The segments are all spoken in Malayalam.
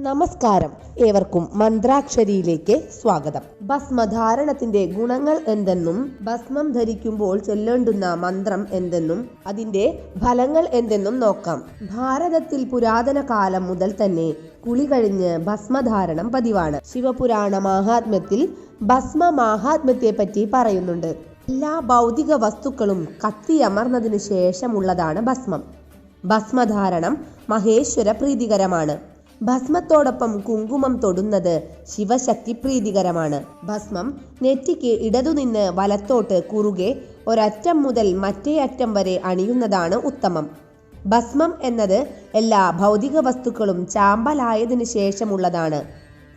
നമസ്കാരം. ഏവർക്കും മന്ത്രാക്ഷരിയിലേക്ക് സ്വാഗതം. ഭസ്മധാരണത്തിന്റെ ഗുണങ്ങൾ എന്തെന്നും ഭസ്മം ധരിക്കുമ്പോൾ ചൊല്ലേണ്ടുന്ന മന്ത്രം എന്തെന്നും അതിന്റെ ഫലങ്ങൾ എന്തെന്നും നോക്കാം. ഭാരതത്തിൽ പുരാതന കാലം മുതൽ തന്നെ കുളി കഴിഞ്ഞ് ഭസ്മധാരണം പതിവാണ്. ശിവപുരാണ മാഹാത്മ്യത്തിൽ ഭസ്മ മാഹാത്മ്യത്തെ പറ്റി പറയുന്നുണ്ട്. എല്ലാ ഭൗതിക വസ്തുക്കളും കത്തിയമർന്നതിനു ശേഷമുള്ളതാണ് ഭസ്മം. ഭസ്മധാരണം മഹേശ്വര പ്രീതികരമാണ്. ഭസ്മത്തോടൊപ്പം കുങ്കുമം തൊടുന്നത് ശിവശക്തി പ്രീതികരമാണ് ഭസ്മം നെറ്റിക്ക് ഇടതുനിന്ന് വലത്തോട്ട് കുറുകെ ഒരറ്റം മുതൽ മറ്റേ അറ്റം വരെ അണിയുന്നതാണ് ഉത്തമം. ഭസ്മം എന്നത് എല്ലാ ഭൗതിക വസ്തുക്കളും ചാമ്പലായതിനു ശേഷമുള്ളതാണ്.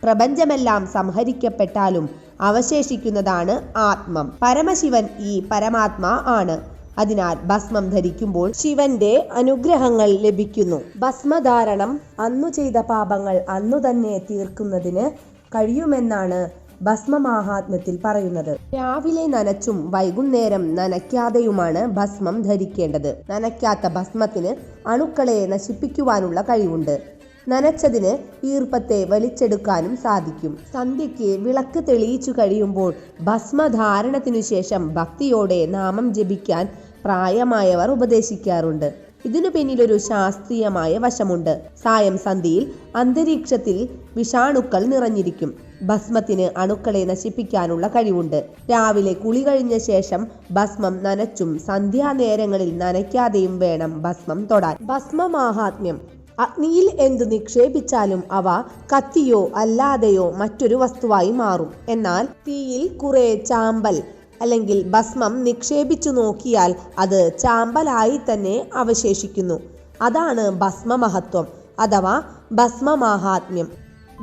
പ്രപഞ്ചമെല്ലാം സംഹരിക്കപ്പെട്ടാലും അവശേഷിക്കുന്നതാണ് ആത്മം. പരമശിവൻ ഈ പരമാത്മാ ആണ്. അതിനാൽ ഭസ്മം ധരിക്കുമ്പോൾ ശിവന്റെ അനുഗ്രഹങ്ങൾ ലഭിക്കുന്നു. ഭസ്മധാരണം അന്നു ചെയ്ത പാപങ്ങൾ അന്നു തന്നെ തീർക്കുന്നതിന് കഴിയുമെന്നാണ് ഭസ്മമാഹാത്മ്യത്തിൽ പറയുന്നത്. രാവിലെ നനച്ചും വൈകുന്നേരം നനയ്ക്കാതെയുമാണ് ഭസ്മം ധരിക്കേണ്ടത്. നനയ്ക്കാത്ത ഭസ്മത്തിന് അണുക്കളെ നശിപ്പിക്കുവാനുള്ള കഴിവുണ്ട്. നനച്ചതിന് ഈർപ്പത്തെ വലിച്ചെടുക്കാനും സാധിക്കും. സന്ധ്യയ്ക്ക് വിളക്ക് തെളിയിച്ചു കഴിയുമ്പോൾ ഭസ്മധാരണത്തിനു ശേഷം ഭക്തിയോടെ നാമം ജപിക്കാൻ പ്രായമായവർ ഉപദേശിക്കാറുണ്ട്. ഇതിനു പിന്നിലൊരു ശാസ്ത്രീയമായ വശമുണ്ട്. സായം സന്ധിയിൽ അന്തരീക്ഷത്തിൽ വിഷാണുക്കൾ നിറഞ്ഞിരിക്കും. ഭസ്മത്തിന് അണുക്കളെ നശിപ്പിക്കാനുള്ള കഴിവുണ്ട്. രാവിലെ കുളി കഴിഞ്ഞ ശേഷം ഭസ്മം നനച്ചും സന്ധ്യാനേരങ്ങളിൽ നനയ്ക്കാതെയും വേണം ഭസ്മം തൊടാൻ. ഭസ്മമാഹാത്മ്യം അഗ്നിയിൽ എന്തു നിക്ഷേപിച്ചാലും അവ കത്തിയോ അല്ലാതെയോ മറ്റൊരു വസ്തുവായി മാറും. എന്നാൽ തീയിൽ കുറെ ചാമ്പൽ അല്ലെങ്കിൽ ഭസ്മം നിക്ഷേപിച്ചു നോക്കിയാൽ അത് ചാമ്പലായി തന്നെ അവശേഷിക്കുന്നു. അതാണ് ഭസ്മമഹത്വം അഥവാ ഭസ്മമാഹാത്മ്യം.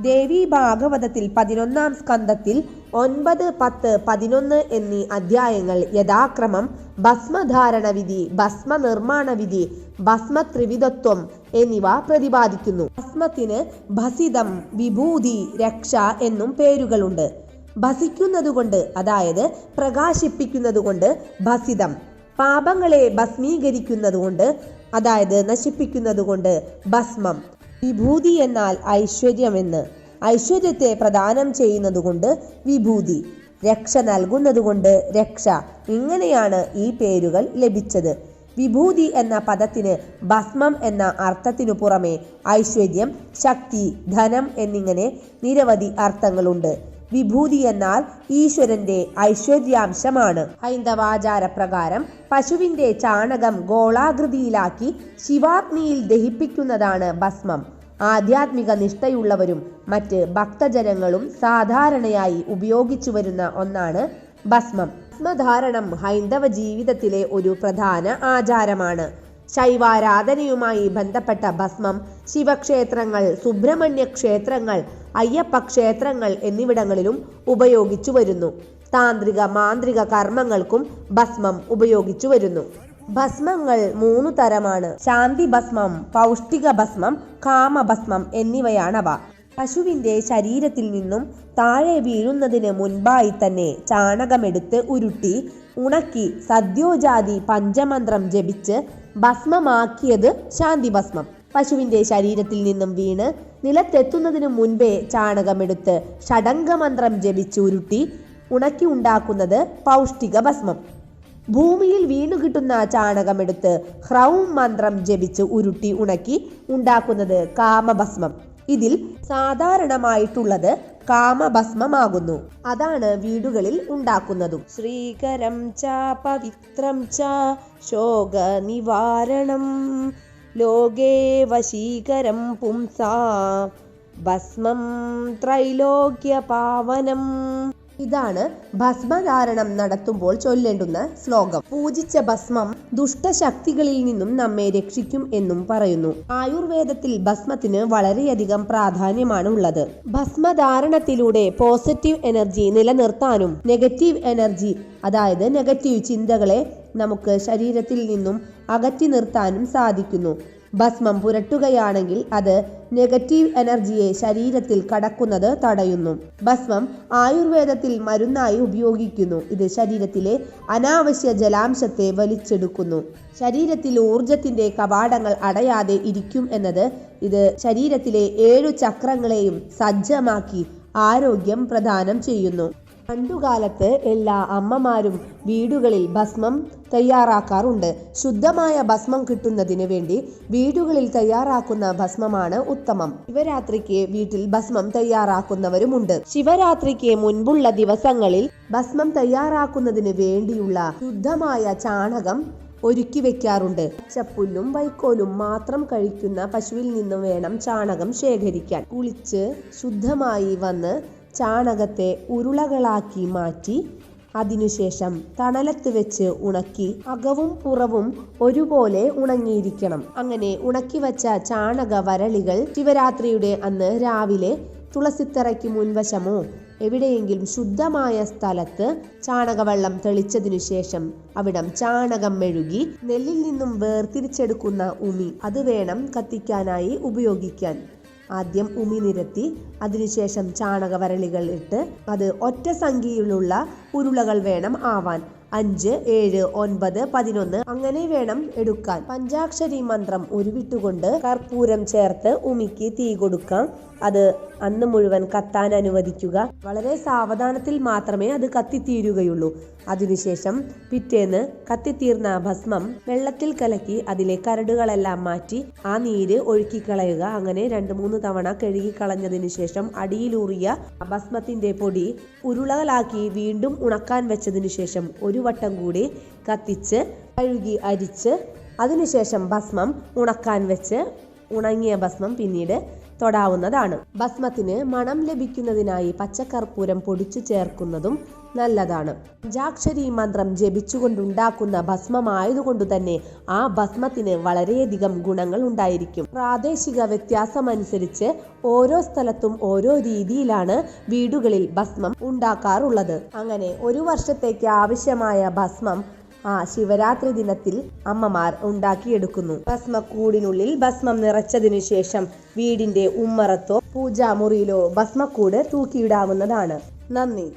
ദേവി ഭാഗവതത്തിൽ പതിനൊന്നാം സ്കന്ധത്തിൽ ഒൻപത് പത്ത് പതിനൊന്ന് എന്നീ അധ്യായങ്ങൾ യഥാക്രമം ഭസ്മധാരണ വിധി ഭസ്മ നിർമ്മാണ വിധി ഭസ്മ ത്രിവിധത്വം എന്നിവ പ്രതിപാദിക്കുന്നു. ഭസ്മത്തിന് ഭസിതം വിഭൂതി രക്ഷ എന്നും പേരുകളുണ്ട്. ഭസിക്കുന്നതുകൊണ്ട് അതായത് പ്രകാശിപ്പിക്കുന്നതുകൊണ്ട് ഭസിതം. പാപങ്ങളെ ഭസ്മീകരിക്കുന്നതുകൊണ്ട് അതായത് നശിപ്പിക്കുന്നതുകൊണ്ട് ഭസ്മം. വിഭൂതി എന്നാൽ ഐശ്വര്യമെന്ന്. ഐശ്വര്യത്തെ പ്രദാനം ചെയ്യുന്നതുകൊണ്ട് വിഭൂതി. രക്ഷ നൽകുന്നതുകൊണ്ട് രക്ഷ. ഇങ്ങനെയാണ് ഈ പേരുകൾ ലഭിച്ചത്. വിഭൂതി എന്ന പദത്തിന് ഭസ്മം എന്ന അർത്ഥത്തിനു പുറമെ ഐശ്വര്യം ശക്തി ധനം എന്നിങ്ങനെ നിരവധി അർത്ഥങ്ങളുണ്ട്. വിഭൂതി എന്നാൽ ഈശ്വരന്റെ ഐശ്വര്യാംശമാണ്. ഹൈന്ദവാചാര പ്രകാരം പശുവിന്റെ ചാണകം ഗോളാകൃതിയിലാക്കി ശിവാഗ്നിയിൽ ദഹിപ്പിക്കുന്നതാണ് ഭസ്മം. ആധ്യാത്മിക നിഷ്ഠയുള്ളവരും മറ്റ് ഭക്തജനങ്ങളും സാധാരണയായി ഉപയോഗിച്ചു വരുന്ന ഒന്നാണ് ഭസ്മം. ഭസ്മധാരണം ഹൈന്ദവ ജീവിതത്തിലെ ഒരു പ്രധാന ആചാരമാണ്. ശൈവാരാധനയുമായി ബന്ധപ്പെട്ട ഭസ്മം ശിവക്ഷേത്രങ്ങൾ സുബ്രഹ്മണ്യ ക്ഷേത്രങ്ങൾ അയ്യപ്പ ക്ഷേത്രങ്ങൾ എന്നിവിടങ്ങളിലും ഉപയോഗിച്ചു വരുന്നു. താന്ത്രിക മാന്ത്രിക കർമ്മങ്ങൾക്കും ഭസ്മം ഉപയോഗിച്ചു വരുന്നു. ഭസ്മങ്ങൾ മൂന്ന് തരമാണ്. ശാന്തി ഭസ്മം പൗഷ്ടിക ഭസ്മം കാമഭസ്മം എന്നിവയാണവ. പശുവിന്റെ ശരീരത്തിൽ നിന്നും താഴെ വീഴുന്നതിന് മുൻപായി തന്നെ ചാണകമെടുത്ത് ഉരുട്ടി ഉണക്കി സദ്യോജാതി പഞ്ചമന്ത്രം ജപിച്ച് ഭസ്മമാക്കിയത് ശാന്തി ഭസ്മം പശുവിന്റെ ശരീരത്തിൽ നിന്നും വീണ് നിലത്തെത്തുന്നതിനു മുൻപേ ചാണകമെടുത്ത് ഷടംഗമന്ത്രം ജപിച്ച് ഉരുട്ടി ഉണക്കി ഉണ്ടാക്കുന്നത് പൗഷ്ടിക ഭസ്മം. ഭൂമിയിൽ വീണു കിട്ടുന്ന ചാണകമെടുത്ത് ഹ്രൗം മന്ത്രം ജപിച്ച് ഉരുട്ടി ഉണക്കി ഉണ്ടാക്കുന്നത് കാമഭസ്മം. ഇതിൽ സാധാരണമായിട്ടുള്ളത് കാമഭസ്മമാകുന്നു. അതാണ് വീടുകളിൽ ഉണ്ടാക്കുന്നതും. ശ്രീകരം ച പവിത്രം ച ശോക നിവാരണം ലോകേ വശീകരം പുംസാ ഭസ്മം ത്രൈലോക്യ പാവനം ഇതാണ് ഭസ്മധാരണം നടത്തുമ്പോൾ ചൊല്ലേണ്ടുന്ന ശ്ലോകം. പൂജിച്ച ഭസ്മം ദുഷ്ടശക്തികളിൽ നിന്നും നമ്മെ രക്ഷിക്കും എന്നും പറയുന്നു. ആയുർവേദത്തിൽ ഭസ്മത്തിന് വളരെയധികം പ്രാധാന്യമാണ് ഉള്ളത്. ഭസ്മധാരണത്തിലൂടെ പോസിറ്റീവ് എനർജി നിലനിർത്താനും നെഗറ്റീവ് എനർജി അതായത് നെഗറ്റീവ് ചിന്തകളെ നമുക്ക് ശരീരത്തിൽ നിന്നും അകറ്റി നിർത്താനും സാധിക്കുന്നു. ഭസ്മം പുരട്ടുകയാണെങ്കിൽ അത് നെഗറ്റീവ് എനർജിയെ ശരീരത്തിൽ കടക്കുന്നത് തടയുന്നു. ഭസ്മം ആയുർവേദത്തിൽ മരുന്നായി ഉപയോഗിക്കുന്നു. ഇത് ശരീരത്തിലെ അനാവശ്യ ജലാംശത്തെ വലിച്ചെടുക്കുന്നു. ശരീരത്തിൽ ഊർജത്തിന്റെ കവാടങ്ങൾ അടയാതെ ഇരിക്കും എന്നത് ഇത് ശരീരത്തിലെ ഏഴു ചക്രങ്ങളെയും സജ്ജമാക്കി ആരോഗ്യം പ്രദാനം ചെയ്യുന്നു. പണ്ടുകാലത്ത് എല്ലാ അമ്മമാരും വീടുകളിൽ ഭസ്മം തയ്യാറാക്കാറുണ്ട്. ശുദ്ധമായ ഭസ്മം കിട്ടുന്നതിന് വേണ്ടി വീടുകളിൽ തയ്യാറാക്കുന്ന ഭസ്മമാണ് ഉത്തമം. ശിവരാത്രിക്ക് വീട്ടിൽ ഭസ്മം തയ്യാറാക്കുന്നവരുമുണ്ട്. ശിവരാത്രിക്ക് മുൻപുള്ള ദിവസങ്ങളിൽ ഭസ്മം തയ്യാറാക്കുന്നതിന് വേണ്ടിയുള്ള ശുദ്ധമായ ചാണകം ഒരുക്കി വെക്കാറുണ്ട്. ചപ്പുല്ലും വൈക്കോലും മാത്രം കഴിക്കുന്ന പശുവിൽ നിന്നും വേണം ചാണകം ശേഖരിക്കാൻ. കുളിച്ച് ശുദ്ധമായി വന്ന് ചാണകത്തെ ഉരുളകളാക്കി മാറ്റി അതിനുശേഷം തണലത്ത് വെച്ച് ഉണക്കി അകവും പുറവും ഒരുപോലെ ഉണങ്ങിയിരിക്കണം. അങ്ങനെ ഉണക്കി വച്ച ചാണക വരളികൾ ശിവരാത്രിയുടെ അന്ന് രാവിലെ തുളസിത്തറയ്ക്ക് മുൻവശമോ എവിടെയെങ്കിലും ശുദ്ധമായ സ്ഥലത്ത് ചാണകവെള്ളം തെളിച്ചതിനു ശേഷം അവിടം ചാണകം മെഴുകി നെല്ലിൽ നിന്നും വേർതിരിച്ചെടുക്കുന്ന ഉമി അത് വേണം കത്തിക്കാനായി ഉപയോഗിക്കാൻ. ആദ്യം ഉമി നിരത്തി അതിനുശേഷം ചാണകവരളികൾ ഇട്ട് അത് ഒറ്റ സംഖ്യയിലുള്ള ഉരുളകൾ വേണം ആവാൻ. അഞ്ച് ഏഴ് ഒൻപത് പതിനൊന്ന് അങ്ങനെ വേണം എടുക്കാൻ. പഞ്ചാക്ഷരി മന്ത്രം ഉരുവിട്ടുകൊണ്ട് കർപ്പൂരം ചേർത്ത് ഉമിക്ക് തീ കൊടുക്കാം. അത് അന്ന് മുഴുവൻ കത്താൻ അനുവദിക്കുക. വളരെ സാവധാനത്തിൽ മാത്രമേ അത് കത്തിത്തീരുകയുള്ളൂ. അതിനുശേഷം പിറ്റേന്ന് കത്തിത്തീർന്ന ഭസ്മം വെള്ളത്തിൽ കലക്കി അതിലെ കരടുകളെല്ലാം മാറ്റി ആ നീര് ഒഴുക്കിക്കളയുക. അങ്ങനെ രണ്ട് മൂന്ന് തവണ കഴുകിക്കളഞ്ഞതിന് ശേഷം അടിയിലൂറിയ ഭസ്മത്തിന്റെ പൊടി ഉരുളകളാക്കി വീണ്ടും ഉണക്കാൻ വെച്ചതിനു ശേഷം ഒരു വട്ടം കൂടി കത്തിച്ച് കഴുകി അരിച്ച് അതിനുശേഷം ഭസ്മം ഉണക്കാൻ വെച്ച് ഉണങ്ങിയ ഭസ്മം പിന്നീട് തൊടാവുന്നതാണ്. ഭസ്മത്തിന് മണം ലഭിക്കുന്നതിനായി പച്ചക്കർപ്പൂരം പൊടിച്ചു ചേർക്കുന്നതും നല്ലതാണ്. പഞ്ചാക്ഷരി മന്ത്രം ജപിച്ചുകൊണ്ടുണ്ടാക്കുന്ന ഭസ്മമായതുകൊണ്ടു തന്നെ ആ ഭസ്മത്തിന് വളരെയധികം ഗുണങ്ങൾ ഉണ്ടായിരിക്കും. പ്രാദേശിക വ്യത്യാസമനുസരിച്ച് ഓരോ സ്ഥലത്തും ഓരോ രീതിയിലാണ് വീടുകളിൽ ഭസ്മം ഉണ്ടാക്കാറുള്ളത്. അങ്ങനെ ഒരു വർഷത്തേക്ക് ആവശ്യമായ ഭസ്മം ആ ശിവരാത്രി ദിനത്തിൽ അമ്മമാർ ഉണ്ടാക്കിയെടുക്കുന്നു. ഭസ്മക്കൂടിനുള്ളിൽ ഭസ്മം നിറച്ചതിനു ശേഷം വീടിന്റെ ഉമ്മറത്തോ പൂജാമുറിയിലോ ഭസ്മക്കൂട് തൂക്കിയിടാവുന്നതാണ്. നന്ദി.